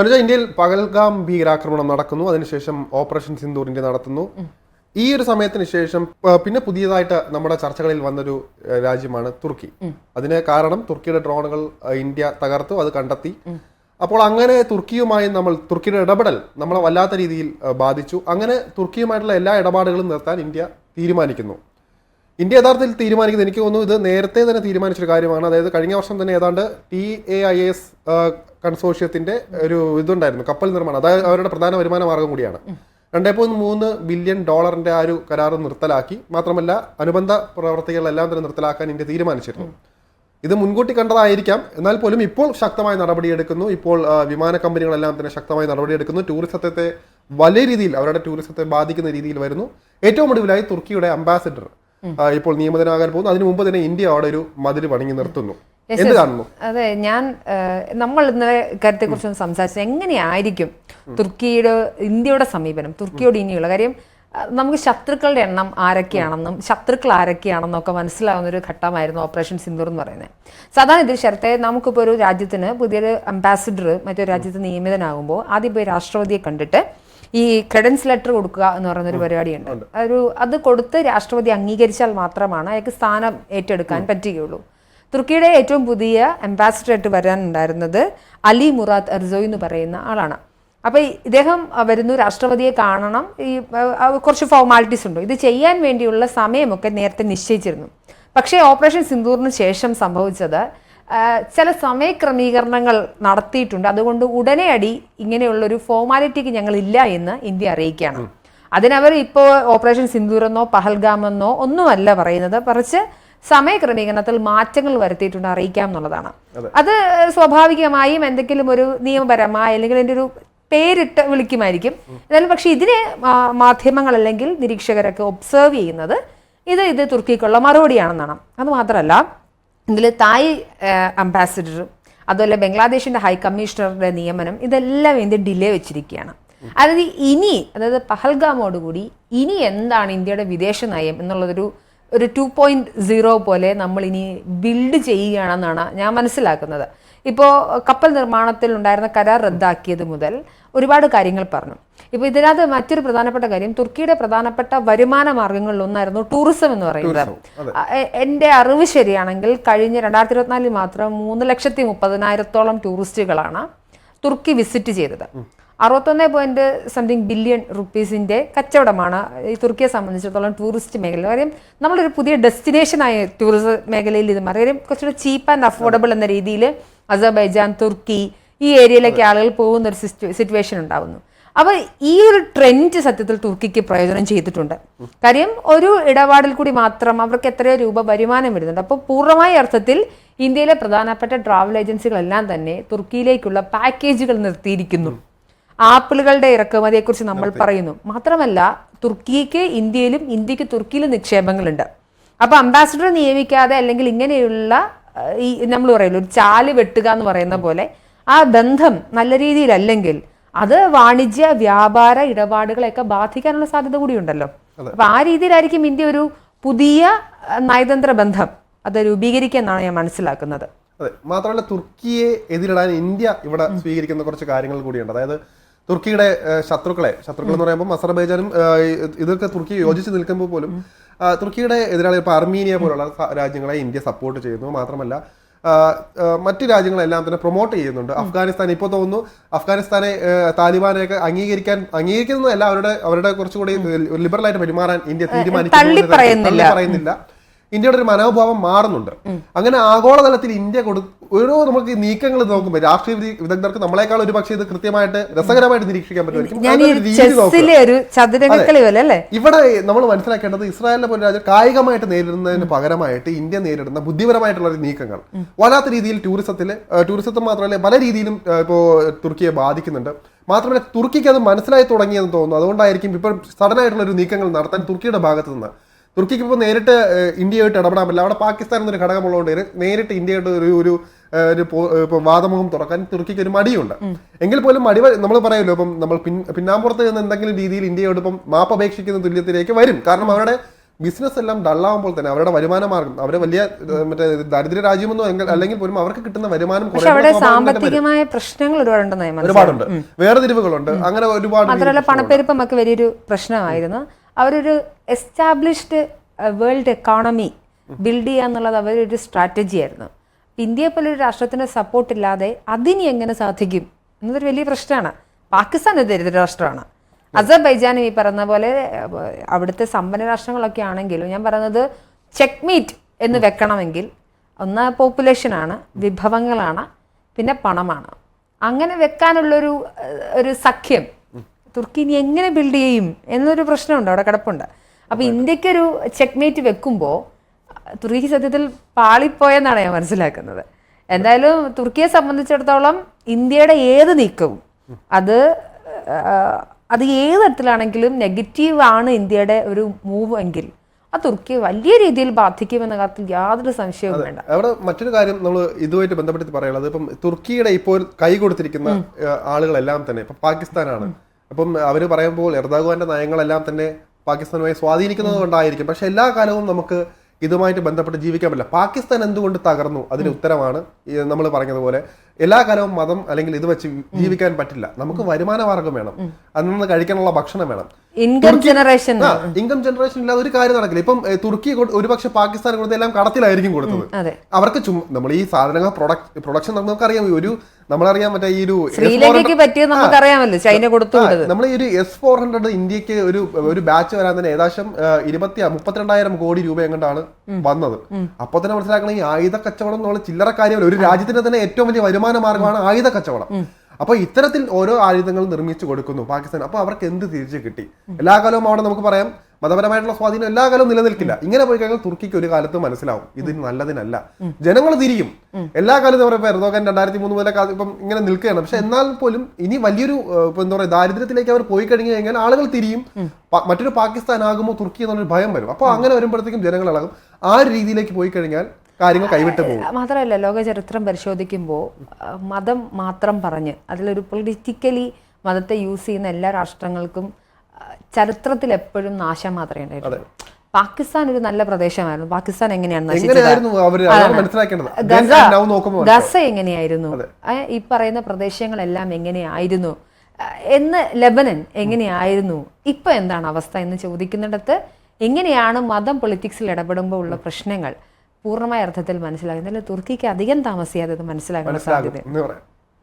അനുജ ഇന്ത്യയിൽ പകൽഗാം ഭീകരാക്രമണം നടക്കുന്നു. അതിനുശേഷം ഓപ്പറേഷൻ സിന്ദൂർ ഇന്ത്യ നടത്തുന്നു. ഈ ഒരു സമയത്തിന് ശേഷം പിന്നെ പുതിയതായിട്ട് നമ്മുടെ ചർച്ചകളിൽ വന്നൊരു രാജ്യമാണ് തുർക്കി. അതിന് കാരണം തുർക്കിയുടെ ഡ്രോണുകൾ ഇന്ത്യ തകർത്തു അത് കണ്ടെത്തി. അപ്പോൾ അങ്ങനെ തുർക്കിയുമായി നമ്മൾ തുർക്കിയുടെ ഇടപെടൽ നമ്മളെ വല്ലാത്ത രീതിയിൽ ബാധിച്ചു. അങ്ങനെ തുർക്കിയുമായിട്ടുള്ള എല്ലാ ഇടപാടുകളും നിർത്താൻ ഇന്ത്യ തീരുമാനിക്കുന്നു. ഇന്ത്യ യഥാർത്ഥത്തിൽ തീരുമാനിക്കുന്നത് എനിക്ക് തോന്നുന്നു ഇത് നേരത്തെ തന്നെ തീരുമാനിച്ചൊരു കാര്യമാണ്. അതായത് കഴിഞ്ഞ വർഷം തന്നെ ഏതാണ്ട് ടി എ ഐ എസ് കൺസോഷ്യത്തിന്റെ ഒരു ഇതുണ്ടായിരുന്നു കപ്പൽ നിർമ്മാണം. അതായത് അവരുടെ പ്രധാന വരുമാന മാർഗം കൂടിയാണ്. രണ്ടേ പോയിന്റ് മൂന്ന് ബില്യൺ ഡോളറിന്റെ ആ ഒരു കരാർ നിർത്തലാക്കി. മാത്രമല്ല അനുബന്ധ പ്രവർത്തികളെല്ലാം തന്നെ നിർത്തലാക്കാൻ ഇന്ത്യ തീരുമാനിച്ചിരുന്നു. ഇത് മുൻകൂട്ടി കണ്ടതായിരിക്കാം. എന്നാൽ പോലും ഇപ്പോൾ ശക്തമായ നടപടിയെടുക്കുന്നു ഇപ്പോൾ വിമാന കമ്പനികളെല്ലാം തന്നെ ശക്തമായ നടപടിയെടുക്കുന്നു ടൂറിസത്തെ വലിയ രീതിയിൽ അവരുടെ ടൂറിസത്തെ ബാധിക്കുന്ന രീതിയിൽ വരുന്നു. ഏറ്റവും ഒടുവിലായി തുർക്കിയുടെ അംബാസിഡർ ഇപ്പോൾ നിയമിതനാകാൻ പോകുന്നു. അതിനു മുമ്പ് തന്നെ ഇന്ത്യ അവിടെ ഒരു മതിൽ പണിഞ്ഞു നിർത്തുന്നു. എന്ത് കാണുന്നു? അതെ ഞാൻ നമ്മൾ ഇന്നലെ കാര്യത്തെ കുറിച്ച് സംസാരിച്ചത് എങ്ങനെയായിരിക്കും തുർക്കിയുടെ ഇന്ത്യയുടെ സമീപനം? തുർക്കിയോട് ഇനിയുള്ള കാര്യം നമുക്ക് ശത്രുക്കളുടെ എണ്ണം ആരൊക്കെയാണെന്നും ശത്രുക്കൾ ആരൊക്കെയാണെന്നും ഒക്കെ മനസ്സിലാവുന്ന ഒരു ഘട്ടമായിരുന്നു ഓപ്പറേഷൻ സിന്ദൂർ എന്ന് പറയുന്നത്. സാധാരണ ഇതിൽ ശരത്തെ നമുക്കിപ്പോൾ ഒരു രാജ്യത്തിന് പുതിയൊരു അംബാസിഡർ മറ്റൊരു രാജ്യത്ത് നിയമിതനാകുമ്പോൾ ആദ്യം പോയി രാഷ്ട്രപതിയെ കണ്ടിട്ട് ഈ ക്രെഡൻസ് ലെറ്റർ കൊടുക്കുക എന്ന് പറയുന്ന ഒരു പരിപാടിയുണ്ട്. ഒരു അത് കൊടുത്ത് രാഷ്ട്രപതി അംഗീകരിച്ചാൽ മാത്രമാണ് അയാൾക്ക് സ്ഥാനം ഏറ്റെടുക്കാൻ പറ്റുകയുള്ളൂ. തുർക്കിയുടെ ഏറ്റവും പുതിയ അംബാസിഡർ ആയിട്ട് വരാനുണ്ടായിരുന്നത് അലി മുറാദ് അർസോയ് എന്ന് പറയുന്ന ആളാണ്. അപ്പോൾ ഇദ്ദേഹം വരുന്നു രാഷ്ട്രപതിയെ കാണണം. ഈ കുറച്ച് ഫോർമാലിറ്റീസ് ഉണ്ട്. ഇത് ചെയ്യാൻ വേണ്ടിയുള്ള സമയമൊക്കെ നേരത്തെ നിശ്ചയിച്ചിരുന്നു. പക്ഷേ ഓപ്പറേഷൻ സിന്ദൂറിന് ശേഷം സംഭവിച്ചത് ചില സമയക്രമീകരണങ്ങൾ നടത്തിയിട്ടുണ്ട്. അതുകൊണ്ട് ഉടനെ അടി ഇങ്ങനെയുള്ളൊരു ഫോർമാലിറ്റിക്ക് ഞങ്ങൾ ഇല്ല എന്ന് ഇന്ത്യ അറിയിക്കുകയാണ്. അതിനവർ ഇപ്പോൾ ഓപ്പറേഷൻ സിന്ദൂരെന്നോ പഹൽഗാമെന്നോ ഒന്നുമല്ല പറയുന്നത്. മറിച്ച് സമയക്രമീകരണത്തിൽ മാറ്റങ്ങൾ വരുത്തിയിട്ടുണ്ട് അറിയിക്കാം എന്നുള്ളതാണ്. അത്. സ്വാഭാവികമായും എന്തെങ്കിലും ഒരു നിയമപരമായ അല്ലെങ്കിൽ എന്റെ ഒരു പേരിട്ട് വിളിക്കുമായിരിക്കും. എന്നാലും പക്ഷേ ഇതിനെ മാധ്യമങ്ങൾ അല്ലെങ്കിൽ നിരീക്ഷകരൊക്കെ ഒബ്സർവ് ചെയ്യുന്നത് ഇത് ഇത് തുർക്കിക്കുള്ള മറുപടിയാണെന്നാണ്. അത് മാത്രമല്ല ഇതിൽ തായ് അംബാസിഡറും അതുപോലെ ബംഗ്ലാദേശിന്റെ ഹൈ കമ്മീഷണറുടെ നിയമനം ഇതെല്ലാം ഇന്ത്യ ഡിലേ വെച്ചിരിക്കുകയാണ്. അതായത് ഇനി അതായത് പഹൽഗാമോടുകൂടി ഇനി എന്താണ് ഇന്ത്യയുടെ വിദേശ നയം എന്നുള്ളതൊരു ഒരു ടു പോയിന്റ് സീറോ പോലെ നമ്മൾ ഇനി ബിൽഡ് ചെയ്യുകയാണെന്നാണ് ഞാൻ മനസ്സിലാക്കുന്നത്. ഇപ്പോൾ കപ്പൽ നിർമ്മാണത്തിൽ ഉണ്ടായിരുന്ന കരാർ റദ്ദാക്കിയത് മുതൽ ഒരുപാട് കാര്യങ്ങൾ പറഞ്ഞു. ഇപ്പോൾ ഇതിനകത്ത് മറ്റൊരു പ്രധാനപ്പെട്ട കാര്യം തുർക്കിയുടെ പ്രധാനപ്പെട്ട വരുമാന മാർഗങ്ങളിൽ ഒന്നായിരുന്നു ടൂറിസം എന്ന് പറയുന്നത്. എന്റെ അറിവ് ശരിയാണെങ്കിൽ കഴിഞ്ഞ രണ്ടായിരത്തി ഇരുപത്തിനാലിൽ മാത്രം മൂന്ന് ലക്ഷത്തി മുപ്പതിനായിരത്തോളം ടൂറിസ്റ്റുകളാണ് തുർക്കി വിസിറ്റ് ചെയ്തത്. അറുപത്തൊന്ന് പോയിന്റ് സംതിങ് ബില്യൺ റുപ്പീസിന്റെ കച്ചവടമാണ്. ഈ തുർക്കിയെ സംബന്ധിച്ചിടത്തോളം ടൂറിസ്റ്റ് മേഖല കാര്യം നമ്മളൊരു പുതിയ ഡെസ്റ്റിനേഷനായ ടൂറിസം മേഖലയിൽ ഇത് മാറി. കാര്യം കുറച്ചുകൂടി ചീപ്പ് ആൻഡ് അഫോർഡബിൾ എന്ന രീതിയിൽ അസർബൈജാൻ തുർക്കി ഈ ഏരിയയിലേക്ക് ആളുകൾ പോകുന്ന ഒരു സിറ്റുവേഷൻ ഉണ്ടാവുന്നു. അപ്പോൾ ഈ ഒരു ട്രെൻഡ് സത്യത്തിൽ തുർക്കിക്ക് പ്രയോജനം ചെയ്തിട്ടുണ്ട്. കാര്യം ഒരു ഇടപാടിൽ കൂടി മാത്രം അവർക്ക് എത്രയോ രൂപ വരുമാനം വരുന്നുണ്ട്. അപ്പോൾ പൂർണമായ അർത്ഥത്തിൽ ഇന്ത്യയിലെ പ്രധാനപ്പെട്ട ട്രാവൽ ഏജൻസികളെല്ലാം തന്നെ തുർക്കിയിലേക്കുള്ള പാക്കേജുകൾ നിർത്തിയിരിക്കുന്നു. ആപ്പിളുകളുടെ ഇറക്കുമതിയെക്കുറിച്ച് നമ്മൾ പറയുന്നു. മാത്രമല്ല തുർക്കിക്ക് ഇന്ത്യയിലും ഇന്ത്യയ്ക്ക് തുർക്കിയിലും നിക്ഷേപങ്ങളുണ്ട്. അപ്പോൾ അംബാസിഡർ നിയമിക്കാതെ അല്ലെങ്കിൽ ഇങ്ങനെയുള്ള ഈ നമ്മൾ പറയല്ലോ ഒരു ചാൽ വെട്ടുക എന്ന് പറയുന്ന പോലെ ആ ബന്ധം നല്ല രീതിയിലല്ലെങ്കിൽ അത് വാണിജ്യ വ്യാപാര ഇടപാടുകളെയൊക്കെ ബാധിക്കാനുള്ള സാധ്യത കൂടിയുണ്ടല്ലോ. അപ്പൊ ആ രീതിയിലായിരിക്കും ഇന്ത്യ ഒരു പുതിയ നയതന്ത്ര ബന്ധം അത് രൂപീകരിക്കുക എന്നാണ് ഞാൻ മനസ്സിലാക്കുന്നത്. അതെ. മാത്രമല്ല തുർക്കിയെ എതിരിടാൻ ഇന്ത്യ ഇവിടെ സ്വീകരിക്കുന്ന കുറച്ച് കാര്യങ്ങൾ കൂടിയുണ്ട്. അതായത് തുർക്കിയുടെ ശത്രുക്കളെ ശത്രുക്കൾ എന്ന് പറയുമ്പോൾ അസർബൈജാനും ഇതൊക്കെ തുർക്കി യോജിച്ച് നിൽക്കുമ്പോൾ പോലും തുർക്കിയുടെ എതിരാളി ഇപ്പോൾ അർമീനിയ പോലുള്ള രാജ്യങ്ങളെ ഇന്ത്യ സപ്പോർട്ട് ചെയ്യുന്നു. മാത്രമല്ല മറ്റു രാജ്യങ്ങളെല്ലാം തന്നെ പ്രൊമോട്ട് ചെയ്യുന്നുണ്ട്. അഫ്ഗാനിസ്ഥാൻ ഇപ്പോൾ തോന്നുന്നു അഫ്ഗാനിസ്ഥാനെ താലിബാനെയൊക്കെ അംഗീകരിക്കാൻ അംഗീകരിക്കുന്നതല്ല അവരുടെ അവരുടെ കുറച്ചുകൂടി ലിബറൽ ആയിട്ട് പെരുമാറാൻ ഇന്ത്യ തീരുമാനിക്കുന്നു പറയുന്നില്ല. ഇന്ത്യയുടെ ഒരു മനോഭാവം മാറുന്നുണ്ട്. അങ്ങനെ ആഗോളതലത്തിൽ ഇന്ത്യ കൊടു ഓരോ നമുക്ക് നീക്കങ്ങൾ നോക്കുമ്പോൾ രാഷ്ട്രീയ വിദഗ്ധർക്ക് നമ്മളെക്കാൾ ഒരു പക്ഷേ ഇത് കൃത്യമായിട്ട് രസകരമായിട്ട് നിരീക്ഷിക്കാൻ പറ്റുമായിരിക്കും അല്ലേ? ഇവിടെ നമ്മൾ മനസ്സിലാക്കേണ്ടത് ഇസ്രായേലിനെ പോലെ രാജ്യം കായികമായിട്ട് നേരിടുന്നതിന് പകരമായിട്ട് ഇന്ത്യ നേരിടുന്ന ബുദ്ധിപരമായിട്ടുള്ള ഒരു നീക്കങ്ങൾ. വല്ലാത്ത രീതിയിൽ ടൂറിസത്തിൽ ടൂറിസത്തിൽ മാത്രമല്ല പല രീതിയിലും ഇപ്പോൾ ഇപ്പോ തുർക്കിയെ ബാധിക്കുന്നുണ്ട്. മാത്രമല്ല തുർക്കിക്ക് അത് മനസ്സിലായി തുടങ്ങിയെന്ന് തോന്നുന്നു. അതുകൊണ്ടായിരിക്കും ഇപ്പോൾ സഡൻ ആയിട്ടുള്ള ഒരു നീക്കങ്ങൾ നടത്താൻ തുർക്കിയുടെ ഭാഗത്ത് നിന്ന് തുർക്കിക്ക് ഇപ്പോൾ നേരിട്ട് ഇന്ത്യയായിട്ട് ഇടപെടാൻ പറ്റില്ല. അവിടെ പാകിസ്ഥാൻ എന്നൊരു ഘടകമുള്ളതുകൊണ്ട് നേരിട്ട് ഇന്ത്യയായിട്ട് ഒരു ഒരു ഒരു പോ- ഇപ്പൊ വാദമുഖം തുറക്കാൻ തുർക്കിക്ക് ഒരു മടിയുണ്ട് എങ്കിൽ പോലും മടി നമ്മൾ പറയുമല്ലോ ഇപ്പം നമ്മൾ പിൻ പിന്നാമ്പുറത്ത് നിന്ന് എന്തെങ്കിലും രീതിയിൽ ഇന്ത്യയോട് ഇപ്പം മാപ്പ് അപേക്ഷിക്കുന്ന തുല്യത്തിലേക്ക് വരും. കാരണം അവരുടെ ബിസിനസ് എല്ലാം ഡള്ളാവുമ്പോൾ തന്നെ അവരുടെ വരുമാന മാർഗം അവരെ വലിയ മറ്റേ ദരിദ്ര രാജ്യമെന്നോ അല്ലെങ്കിൽ പോലും അവർക്ക് കിട്ടുന്ന വരുമാനം. സാമ്പത്തികമായ പ്രശ്നങ്ങൾ ഒരുപാടുണ്ട്. ഒരുപാടുണ്ട് വേറെ തിരിവുകളുണ്ട്. അങ്ങനെ ഒരുപാട് പണപ്പെരുപ്പം ഒക്കെ വലിയൊരു പ്രശ്നമായിരുന്നു. അവരൊരു എസ്റ്റാബ്ലിഷ്ഡ് വേൾഡ് എക്കോണമി ബിൽഡ് ചെയ്യുക എന്നുള്ളത് അവരൊരു സ്ട്രാറ്റജി ആയിരുന്നു. ഇന്ത്യയെ പോലെ ഒരു രാഷ്ട്രത്തിന്റെ സപ്പോർട്ട് ഇല്ലാതെ അതിനി എങ്ങനെ സാധിക്കും? എന്നതൊരു വലിയ പ്രശ്നമാണ്. പാകിസ്ഥാൻ ഒരു ദരിദ്ര രാഷ്ട്രമാണ്. അസർബൈജാനും ഈ പറയുന്ന പോലെ അവിടുത്തെ സമ്പന്ന രാഷ്ട്രങ്ങളൊക്കെ ആണെങ്കിലും ഞാൻ പറയുന്നത് ചെക്ക് മീറ്റ് എന്ന് വെക്കണമെങ്കിൽ ഒന്ന് പോപ്പുലേഷനാണ് വിഭവങ്ങളാണ് പിന്നെ പണമാണ്. അങ്ങനെ വെക്കാനുള്ളൊരു ഒരു സഖ്യം തുർക്കി ഇനി എങ്ങനെ ബിൽഡ് ചെയ്യും എന്നൊരു പ്രശ്നമുണ്ട് അവിടെ കിടപ്പുണ്ട്. അപ്പൊ ഇന്ത്യക്കൊരു ചെക്ക്മേറ്റ് വെക്കുമ്പോൾ തുർക്കി സത്യത്തിൽ പാളിപ്പോയെന്നാണ് ഞാൻ മനസ്സിലാക്കുന്നത്. എന്തായാലും തുർക്കിയെ സംബന്ധിച്ചിടത്തോളം ഇന്ത്യയുടെ ഏത് നീക്കവും അത് അത് ഏത് തരത്തിലാണെങ്കിലും നെഗറ്റീവ് ആണ് ഇന്ത്യയുടെ ഒരു മൂവ് എങ്കിൽ ആ തുർക്കിയെ വലിയ രീതിയിൽ ബാധിക്കുമെന്ന കാര്യത്തിൽ യാതൊരു സംശയവും വേണ്ട. അവിടെ മറ്റൊരു കാര്യം നമ്മൾ ഇതുമായിട്ട് ബന്ധപ്പെടുത്തി പറയുള്ളത് ഇപ്പം തുർക്കിയുടെ ഇപ്പോൾ കൈ കൊടുത്തിരിക്കുന്ന ആളുകളെല്ലാം തന്നെ ഇപ്പം പാകിസ്ഥാനാണ്. അപ്പം അവർ പറയുമ്പോൾ എർദാഗുവാന്റെ നയങ്ങളെല്ലാം തന്നെ പാകിസ്ഥാനുമായി സ്വാധീനിക്കുന്നത് കൊണ്ടായിരിക്കും. പക്ഷെ എല്ലാ കാലവും നമുക്ക് ഇതുമായിട്ട് ബന്ധപ്പെട്ട് ജീവിക്കാൻ പറ്റില്ല. പാകിസ്ഥാൻ എന്തുകൊണ്ട് തകർന്നു? അതിന് ഉത്തരമാണ് നമ്മൾ പറഞ്ഞതുപോലെ. എല്ലാ കാലവും മതം അല്ലെങ്കിൽ ഇത് വെച്ച് ജീവിക്കാൻ പറ്റില്ല. നമുക്ക് വരുമാന മാർഗം വേണം. അതിൽ നിന്ന് കഴിക്കാനുള്ള ഭക്ഷണം വേണം. ഇൻകം ജനറേഷൻ ഇൻകം ജനറേഷൻ ഇല്ലാതെ ഒരു കാര്യം നടക്കില്ല. ഇപ്പം തുർക്കി ഒരുപക്ഷെ പാകിസ്ഥാൻ കൊടുത്ത എല്ലാം കടത്തിലായിരിക്കും കൊടുത്തത്. അവർക്ക് ചും നമ്മൾ ഈ സാധനങ്ങൾ പ്രൊഡക്ട് പ്രൊഡക്ഷൻ നമുക്കറിയാം. ഒരു നമ്മളറിയാം മറ്റേ ഈ ഒരു ശ്രീലങ്കയ്ക്ക് പറ്റിയത് നമുക്കറിയാമല്ലോ. ചൈന കൊടുത്തു നമ്മൾ ഈ ഒരു എസ് ഫോർ ഹൺഡ്രഡ് ഇന്ത്യയ്ക്ക് ഒരു ഒരു ബാച്ച് വരാൻ തന്നെ ഏകദേശം ഇരുപത്തി മുപ്പത്തിരണ്ടായിരം കോടി രൂപ എങ്ങോട്ടാണ് വന്നത്. അപ്പൊ തന്നെ മനസ്സിലാക്കണം ഈ ആയുധ കച്ചവടം എന്നുള്ള ചില്ലറ കാര്യമല്ല. ഒരു രാജ്യത്തിന്റെ തന്നെ ഏറ്റവും വലിയ വരുമാന മാർഗമാണ് ആയുധ കച്ചവടം. അപ്പൊ ഇത്തരത്തിൽ ഓരോ ആയുധങ്ങൾ നിർമ്മിച്ചു കൊടുക്കുന്നു പാകിസ്ഥാൻ. അപ്പൊ അവർക്ക് എന്ത് തിരിച്ചു കിട്ടി? എല്ലാ കാലവും അവിടെ നമുക്ക് പറയാം മതപരമായിട്ടുള്ള സ്വാധീനം എല്ലാ കാലവും നിലനിൽക്കില്ല. ഇങ്ങനെ പോയി കഴിഞ്ഞാൽ തുർക്കിക്ക് ഒരു കാലത്ത് മനസ്സിലാവും. ഇത് നല്ലതിനല്ല. ജനങ്ങൾ തിരിയും. എല്ലാ കാലത്തും അവർ ഇപ്പൊ എർദോഗൻ രണ്ടായിരത്തി മൂന്ന് മുതലൊക്കെ കാലം ഇപ്പം ഇങ്ങനെ നിൽക്കുകയാണ്. പക്ഷെ എന്നാൽ പോലും ഇനി വലിയൊരു എന്താ പറയുക ദാരിദ്ര്യത്തിലേക്ക് അവർ പോയി കഴിഞ്ഞു കഴിഞ്ഞാൽ ആളുകൾ തിരിയും. മറ്റൊരു പാകിസ്ഥാൻ ആകുമ്പോൾ തുർക്കി എന്നുള്ളൊരു ഭയം വരും. അപ്പോൾ അങ്ങനെ വരുമ്പോഴത്തേക്കും ജനങ്ങൾ ഇളകും. ആ രീതിയിലേക്ക് പോയി കഴിഞ്ഞാൽ കാര്യങ്ങൾ കൈവിട്ട് പോകും. മാത്രമല്ല ലോക ചരിത്രം പരിശോധിക്കുമ്പോൾ മതം മാത്രം പറഞ്ഞ് അതിലൊരു പൊളിറ്റിക്കലി മതത്തെ യൂസ് ചെയ്യുന്ന എല്ലാ രാഷ്ട്രങ്ങൾക്കും ചരിത്രത്തിൽ എപ്പോഴും നാശം മാത്രമേ ഉണ്ടായിട്ടുള്ളൂ. പാകിസ്ഥാൻ ഒരു നല്ല പ്രദേശമായിരുന്നു. പാകിസ്ഥാൻ എങ്ങനെയാണ് ഗസ എങ്ങനെയായിരുന്നു? ഈ പറയുന്ന പ്രദേശങ്ങളെല്ലാം എങ്ങനെയായിരുന്നു? എന്ന് ലെബനൻ എങ്ങനെയായിരുന്നു? ഇപ്പൊ എന്താണ് അവസ്ഥ എന്ന് ചോദിക്കുന്നിടത്ത് എങ്ങനെയാണ് മതം പൊളിറ്റിക്സിൽ ഇടപെടുമ്പോൾ ഉള്ള പ്രശ്നങ്ങൾ? പൂർണമായ അർത്ഥത്തിൽ മനസ്സിലാകുന്നത് തുർക്കിക്ക് അധികം താമസിയാതെ അത് മനസ്സിലാക്കാൻ സാധ്യത മനസ്സിലാകും